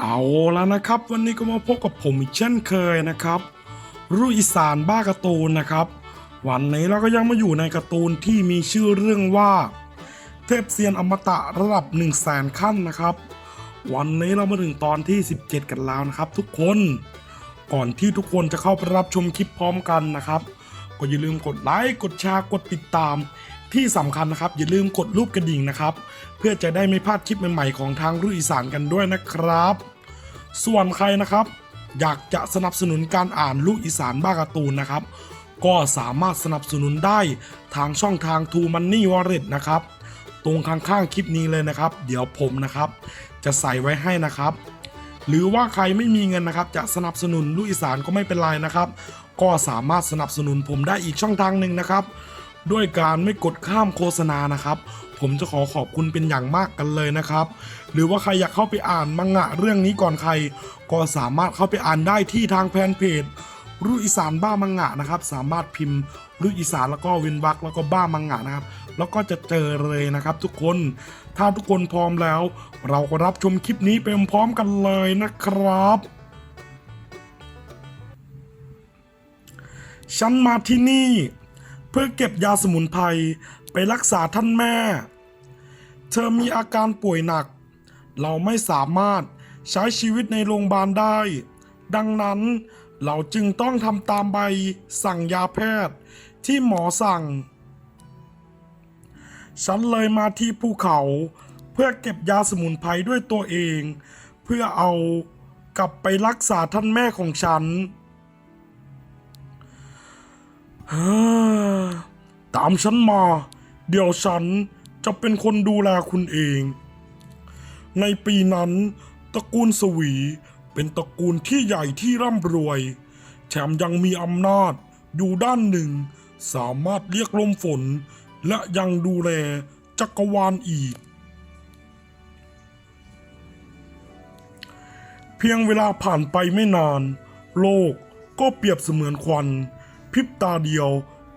เอาแล้วนะครับ วันนี้ก็มาพบกับผมอีกเช่นเคยนะครับรุ่อีสานบ้าการ์ตูนนะครับ วันนี้เราก็ยังมาอยู่ในการ์ตูนที่มีชื่อเรื่องว่า เทพเซียนอมตะระดับ1 0 0 0 0แสนขั้นนะครับ วันนี้เรามาถึงตอนที่ 17 กันแล้วนะครับ ทุกคนก่อนที่ทุกคนจะเข้าไปรับชมคลิปพร้อมกันนะครับ ก็อย่าลืมกดไลค์กดแชร์กดติดตามที่สำคัญนะครับ อย่าลืมกดรูปกระดิ่งนะครับ เพื่อจะได้ไม่พลาดคลิปใหม่ๆของทางรุ่อีสานกันด้วยนะครับ ส่วนใครนะครับ อยากจะสนับสนุนการอ่านลูกอีสานบ้าการ์ตูนนะครับ ก็สามารถสนับสนุนได้ทางช่องทาง True Money Wallet นะครับ ตรงข้างๆคลิปนี้เลยนะครับ เดี๋ยวผมนะครับ จะใส่ไว้ให้นะครับ หรือว่าใครไม่มีเงินนะครับ จะสนับสนุนลูกอีสานก็ไม่เป็นไรนะครับ ก็สามารถสนับสนุนผมได้อีกช่องทางหนึ่งนะครับ ด้วยการไม่กดข้ามโฆษณานะครับ ผมจะขอขอบคุณเป็นอย่างมากกันเลยนะครับ หรือว่าใครอยากเข้าไปอ่านมังงะเรื่องนี้ก่อนใคร ก็สามารถเข้าไปอ่านได้ที่ทางแฟนเพจรุ่อีสานบ้ามังงะนะครับ สามารถพิมพ์รุ่อีสานแล้วก็เวินวักแล้วก็บ้ามังงะนะครับ แล้วก็จะเจอเลยนะครับ ทุกคนถ้าทุกคนพร้อมแล้ว เราก็รับชมคลิปนี้ไปพร้อมกันเลยนะครับฉันมาที่นี่ เพื่อเก็บยาสมุนไพร ไปรักษาท่านแม่ เธอมีอาการป่วยหนัก เราไม่สามารถใช้ชีวิตในโรงพยาบาลได้ ดังนั้นเราจึงต้องทำตามใบสั่งยาแพทย์ที่หมอสั่ง ฉันเลยมาที่ภูเขาเพื่อเก็บยาสมุนไพรด้วยตัวเอง เพื่อเอากลับไปรักษาท่านแม่ของฉันฮ่าตามฉันมา เดี๋ยวฉันจะเป็นคนดูแลคุณเอง ในปีนั้นตระกูลสวีเป็นตระกูลที่ใหญ่ที่ร่ำรวย แถมยังมีอำนาจอยู่ด้านหนึ่ง สามารถเรียกลมฝน และยังดูแลจักรวาลอีก เพียงเวลาผ่านไปไม่นาน โลกก็เปรียบเสมือนควัน พริบตาเดียว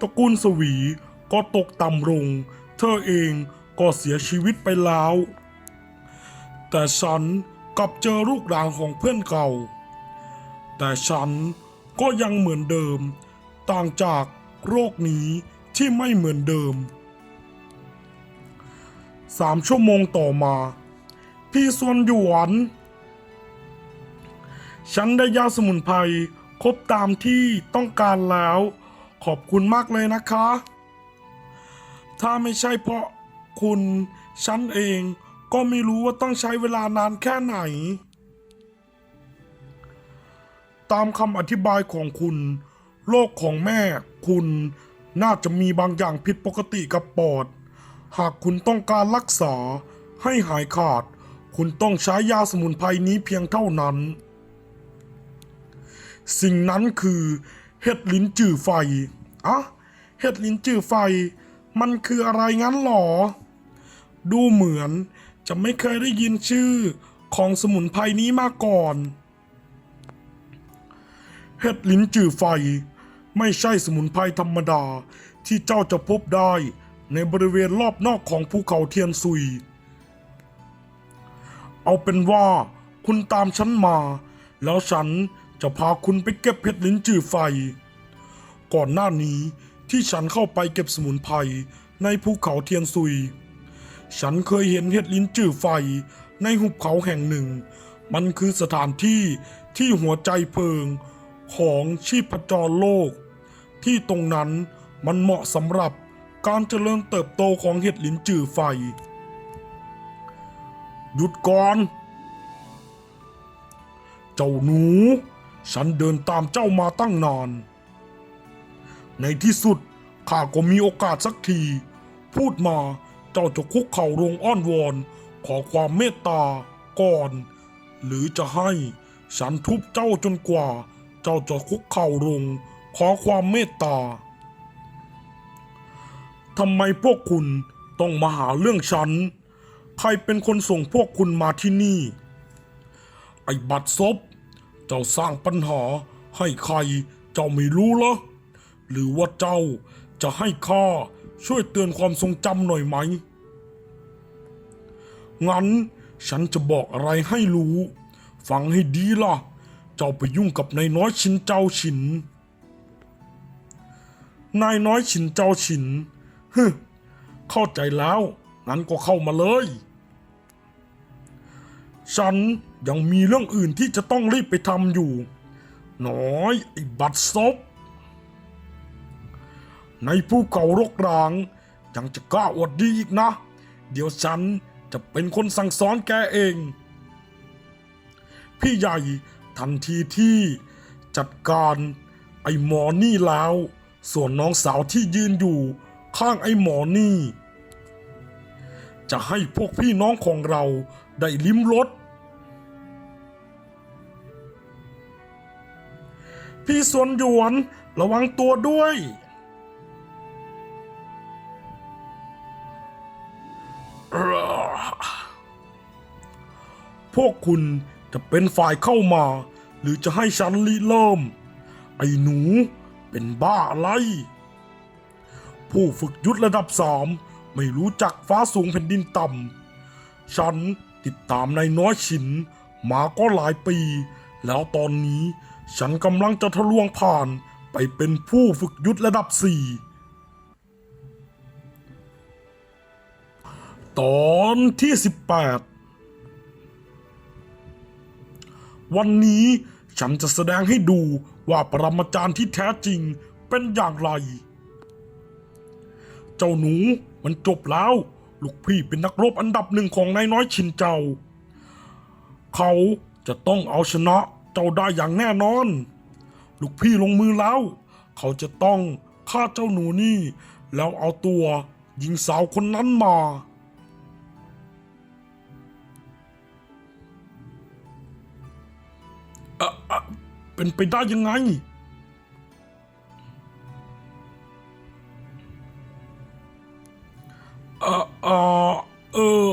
ตระกูลสวี ก็ตกต่ำลง เธอเองก็เสียชีวิตไปแล้ว แต่ฉันกลับเจอลูกหลานของเพื่อนเก่า แต่ฉันก็ยังเหมือนเดิม ต่างจากโรคนี้ที่ไม่เหมือนเดิมสามชั่วโมงต่อมา พี่ส่วนหยวน ฉันได้ยาสมุนไพรครบตามที่ต้องการแล้ว ขอบคุณมากเลยนะคะ ถ้าไม่ใช่เพราะคุณ ฉันเองก็ไม่รู้ว่าต้องใช้เวลานานแค่ไหน ตามคำอธิบายของคุณ โรคของแม่คุณน่าจะมีบางอย่างผิดปกติกับปอด หากคุณต้องการรักษาให้หายขาด คุณต้องใช้ยาสมุนไพรนี้เพียงเท่านั้น สิ่งนั้นคือ เห็ดลิ้นจื่อไฟ อะ เห็ดลิ้นจื่อไฟ มันคืออะไรงั้นหรอ ดูเหมือนจะไม่เคยได้ยินชื่อของสมุนไพรนี้มาก่อน เห็ดลิ้นจื่อไฟ ไม่ใช่สมุนไพรธรรมดาที่เจ้าจะพบได้ในบริเวณรอบนอกของภูเขาเทียนซุย เอาเป็นว่าคุณตามฉันมา แล้วฉันจะพาคุณไปเก็บเห็ดลิ้นจื่อไฟ ก่อนหน้านี้ ที่ฉันเข้าไปเก็บสมุนไพรในภูเขาเทียนซุย ฉันเคยเห็นเห็ดลิ้นจื่อไฟในหุบเขาแห่งหนึ่ง มันคือสถานที่ที่หัวใจเพลิงของชีพจรโลก ที่ตรงนั้นมันเหมาะสำหรับการเจริญเติบโตของเห็ดลิ้นจื่อไฟ หยุดก่อน เจ้าหนู ฉันเดินตามเจ้ามาตั้งนาน ในที่สุดข้าก็มีโอกาสสักที พูดมาเจ้าจะคุกเข่าลงอ้อนวอน ขอความเมตตาก่อน หรือจะให้ฉันทุบเจ้าจนกว่า เจ้าจะคุกเข่าลง ขอความเมตตาทำไมพวกคุณต้องมาหาเรื่องฉัน ใครเป็นคนส่งพวกคุณมาที่นี่ ไอ้บัตรซบ เจ้าสร้างปัญหาให้ใคร เจ้าไม่รู้เหรอ หรือว่าเจ้าจะให้ข้าช่วยเตือนความทรงจำหน่อยไหม งั้นฉันจะบอกอะไรให้รู้ ฟังให้ดีล่ะ เจ้าไปยุ่งกับนายน้อยชินเจ้าฉิน นายน้อยฉินเจ้าฉินฮึเข้าใจแล้ว งั้นก็เข้ามาเลย ฉันยังมีเรื่องอื่นที่จะต้องรีบไปทำอยู่ น้อยไอ้บัดซบ ในภูเขารกร้าง ยังจะกล้าอวดดีอีกนะ เดี๋ยวฉันจะเป็นคนสั่งสอนแกเอง พี่ใหญ่ทันทีที่จัดการไอ้หมอนี่แล้ว ส่วนน้องสาวที่ยืนอยู่ข้างไอ้หมอนี่ จะให้พวกพี่น้องของเราได้ลิ้มรสพี่สวนหยวนระวังตัวด้วย พวกคุณจะเป็นฝ่ายเข้ามา หรือจะให้ฉันริเริ่ม ไอ้หนูเป็นบ้าอะไร ผู้ฝึกยุทธระดับสามไม่รู้จักฟ้าสูงแผ่นดินต่ำ ฉันติดตามนายน้อยฉิน มาก็หลายปี แล้วตอนนี้ฉันกำลังจะทะลวงผ่านไปเป็นผู้ฝึกยุทธระดับสี่ ตอนที่ 18 วันนี้ฉันจะแสดงให้ดูว่าปรมาจารย์ที่แท้จริงเป็นอย่างไร เจ้าหนูมันจบแล้ว ลูกพี่เป็นนักรบอันดับหนึ่งของนายน้อยชินเจ้า เขาจะต้องเอาชนะเจ้าได้อย่างแน่นอน ลูกพี่ลงมือแล้ว เขาจะต้องฆ่าเจ้าหนูนี่ แล้วเอาตัวหญิงสาวคนนั้นมา เป็นไปได้ยังไง เออเออเออ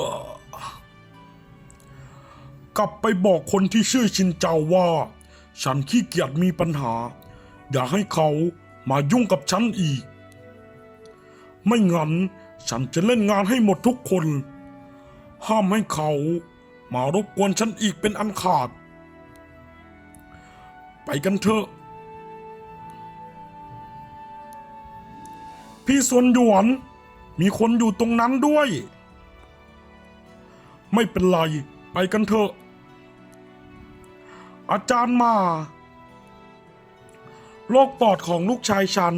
กลับไปบอกคนที่ชื่อชินเจ้าว่า ฉันขี้เกียจมีปัญหา อย่าให้เขามายุ่งกับฉันอีก ไม่งั้นฉันจะเล่นงานให้หมดทุกคน ห้ามให้เขามารบกวนฉันอีกเป็นอันขาด ไปกันเถอะ พี่สวนหยวน มีคนอยู่ตรงนั้นด้วย ไม่เป็นไร ไปกันเถอะ อาจารย์มาโรคปอดของลูกชายฉัน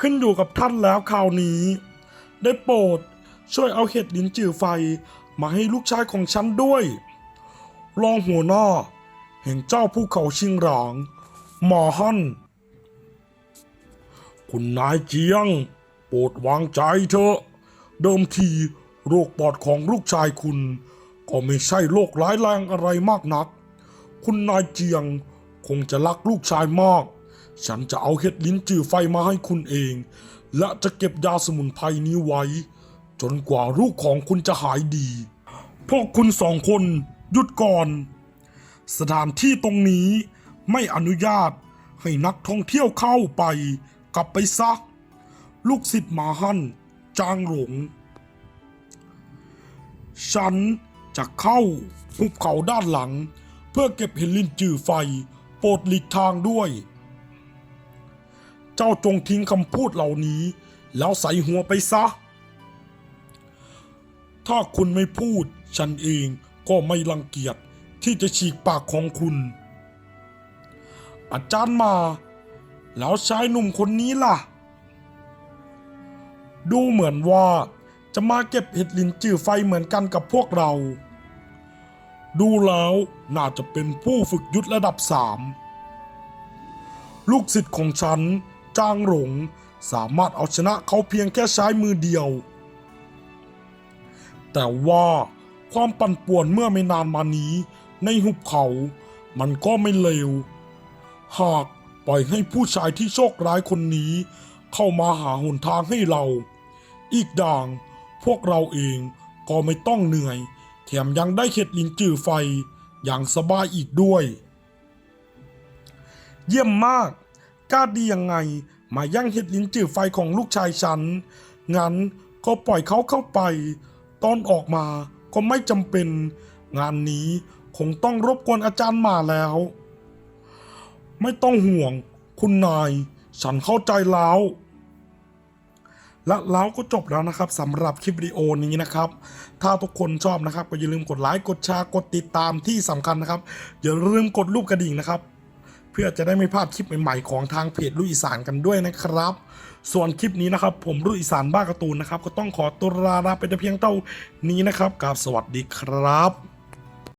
ขึ้นอยู่กับท่านแล้วคราวนี้ ได้โปรดช่วยเอาเห็ดลิ้นจือไฟมาให้ลูกชายของฉันด้วย รองหัวหน้าแห่งเจ้าภูเขาชิงหลาง หมอฮั่นคุณนายเจียง โปรดวางใจเถอะ เดิมทีโรคปอดของลูกชายคุณ ก็ไม่ใช่โรคร้ายแรงอะไรมากนัก คุณนายเจียงคงจะรักลูกชายมาก ฉันจะเอาเห็ดลิ้นจือไฟมาให้คุณเอง และจะเก็บยาสมุนไพรนี้ไว้ จนกว่าลูกของคุณจะหายดี พวกคุณสองคนหยุดก่อน สถานที่ตรงนี้ ไม่อนุญาตให้นักท่องเที่ยวเข้าไป กลับไปซะ ลูกศิษย์หมาฮั่นจางหลง ฉันจะเข้าหุบเขาด้านหลัง เพื่อเก็บเห็นลินจือไฟ โปรดหลีกทางด้วย เจ้าจงทิ้งคำพูดเหล่านี้ แล้วใส่หัวไปซะ ถ้าคุณไม่พูด ฉันเองก็ไม่รังเกียจที่จะฉีกปากของคุณ อาจารย์มา แล้วชายหนุ่มคนนี้ล่ะ ดูเหมือนว่าจะมาเก็บเห็ดลินจือไฟเหมือนกันกับพวกเรา ดูแล้วน่าจะเป็นผู้ฝึกยุทธระดับสาม ลูกศิษย์ของฉัน จางหลงสามารถเอาชนะเขาเพียงแค่ใช้มือเดียว แต่ว่าความปั่นป่วนเมื่อไม่นานมานี้ ในหุบเขา มันก็ไม่เลว หากปล่อยให้ผู้ชายที่โชคร้ายคนนี้ เข้ามาหาหนทางให้เรา อีกด่างพวกเราเองก็ไม่ต้องเหนื่อย แถมยังได้เข็ดลินจือไฟอย่างสบายอีกด้วย เยี่ยมมากกล้าดียังไงมาย่างเห็ดลิ้นจือไฟของลูกชายฉัน งั้นก็ปล่อยเขาเข้าไป ตอนออกมาก็ไม่จำเป็น งานนี้คงต้องรบกวนอาจารย์มาแล้ว ไม่ต้องห่วง คุณนาย ฉันเข้าใจแล้วและแล้วก็จบแล้วนะครับสำหรับคลิปวิดีโอนี้นะครับ ถ้าทุกคนชอบนะครับ ก็อย่าลืมกดไลค์กดแชร์กดติดตามที่สำคัญนะครับ อย่าลืมกดรูปกระดิ่งนะครับ เพื่อจะได้ไม่พลาดคลิปใหม่ๆของทางเพจลูอีสานกันด้วยนะครับ ส่วนคลิปนี้นะครับ ผมลูอีสานบ้าการ์ตูนนะครับ ก็ต้องขอตัวลาลาไปแต่เพียงเท่านี้นะครับกราบสวัสดีครับ